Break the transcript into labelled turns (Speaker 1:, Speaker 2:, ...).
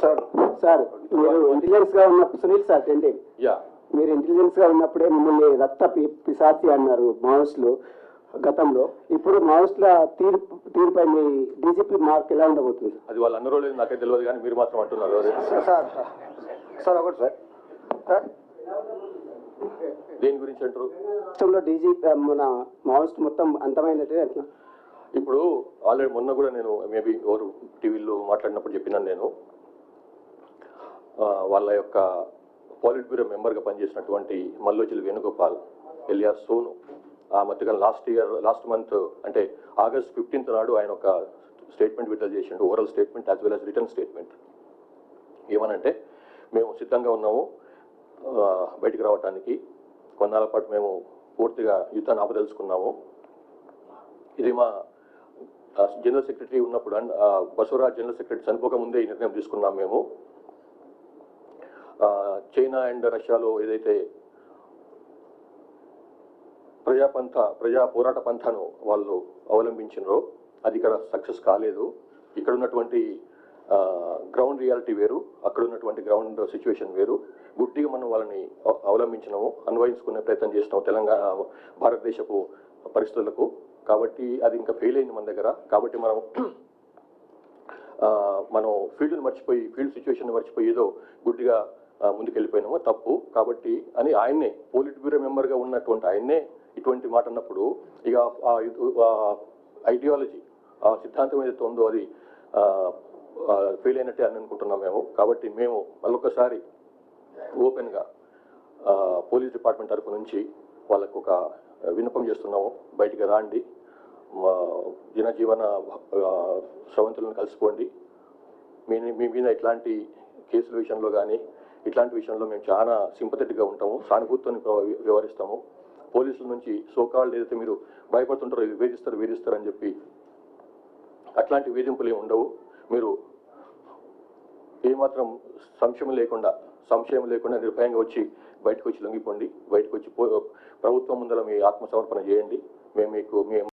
Speaker 1: Sir sir మీరు ఇంటెలిజెన్స్గా ఉన్నప్పుడు Sunil sir
Speaker 2: yeah.
Speaker 1: మీరు ఇంటెలిజెన్స్గా ఉన్నప్పుడే మిమ్మల్ని రక్త పి- పిశాచి అన్నారు మావోయిస్టులు గతంలో. ఇప్పుడు మావోయిస్టుల తీర్పు తీరుపై మీ డీజీపీ మార్క్ ఎలా ఉండబోతుంది?
Speaker 2: అది వాళ్ళు అన్న రోజులు నాకే తెలియదు కానీ మీరు మాత్రం అంటున్నారు.
Speaker 1: సార్ సార్ ఒకటి సార్. సార్.
Speaker 2: దేని గురించి అంటారు?
Speaker 1: రాష్ట్రంలో డీజీపీ మన మావోయిస్ట్ మొత్తం అంతమైనట్టే అట్లా
Speaker 2: ఇప్పుడు ఆల్రెడీ మొన్న కూడా నేను మేబీ ఎవరు టీవీలో మాట్లాడినప్పుడు చెప్పినాను నేను. వాళ్ళ యొక్క పాలిట్ బ్యూరో మెంబర్గా పనిచేసినటువంటి మల్లోజిల్ వేణుగోపాల్ ఎలియా సోను ఆ మధ్యగా లాస్ట్ ఇయర్ లాస్ట్ మంత్ అంటే ఆగస్ట్ ఫిఫ్టీన్త్ నాడు ఆయన ఒక స్టేట్మెంట్ విడుదల చేసిండు overall statement as well as return statement ఏమనంటే మేము సిద్ధంగా ఉన్నాము బయటికి రావడానికి కొన్నాళ్ళ పాటు మేము పూర్తిగా యుద్ధాన్ని ఆపదలుచుకున్నాము. ఇది మా జనరల్ సెక్రటరీ ఉన్నప్పుడు బసవరాజ్ జనరల్ సెక్రటరీ చనిపోక ముందే ఈ నిర్ణయం తీసుకున్నాం మేము. చైనా అండ్ రష్యాలో ఏదైతే ప్రజాపంథ ప్రజా పోరాట పంథను వాళ్ళు అవలంబించినరో అది ఇక్కడ సక్సెస్ కాలేదు. ఇక్కడ ఉన్నటువంటి గ్రౌండ్ రియాలిటీ వేరు అక్కడ ఉన్నటువంటి గ్రౌండ్ సిచ్యువేషన్ వేరు. గుడ్డిగా మనం వాళ్ళని అవలంబించినాము అన్వయించుకునే ప్రయత్నం చేసినాము తెలంగాణ భారతదేశపు పరిస్థితులకు. కాబట్టి అది ఇంకా ఫెయిల్ అయింది మన దగ్గర. కాబట్టి మనం మనం ఫీల్డ్ని మర్చిపోయి ఫీల్డ్ సిచ్యువేషన్ మర్చిపోయి ఏదో గుడ్డిగా ముందుకెళ్ళిపోయినామో తప్పు. కాబట్టి అని ఆయన్నే పోలిట్ బ్యూరో మెంబర్గా ఉన్నటువంటి ఆయన్నే ఇటువంటి మాట అన్నప్పుడు ఇక ఆ ఐడియాలజీ ఆ సిద్ధాంతం ఏదైతే ఉందో అది ఫెయిల్ అయినట్టే అని అనుకుంటున్నాం మేము. కాబట్టి మేము మళ్ళొకసారి ఓపెన్గా పోలీస్ డిపార్ట్మెంట్ తరఫు నుంచి వాళ్ళకు ఒక విన్నపం చేస్తున్నాము. బయటికి రాండి. మా జనజీవన ఆ, స్రవంతులను కలుసుకోండి. మీ మీ మీద ఇట్లాంటి కేసుల విషయంలో కానీ ఇట్లాంటి విషయంలో మేము చాలా సింపథెటిక్గా ఉంటాము సానుభూతితో వ్యవహరిస్తాము. పోలీసుల నుంచి సోకాళ్ళు ఏదైతే మీరు భయపడుతుంటారో వేధిస్తారు వేధిస్తారు అని చెప్పి అట్లాంటి వేధింపులు ఏమి ఉండవు. మీరు ఏమాత్రం సంశయం లేకుండా సంశయం లేకుండా నిర్భయంగా వచ్చి బయటకు వచ్చి లొంగిపోండి. బయటకు వచ్చి ప్రభుత్వం ముందర మీ ఆత్మసమర్పణ చేయండి. మేము మీకు మేము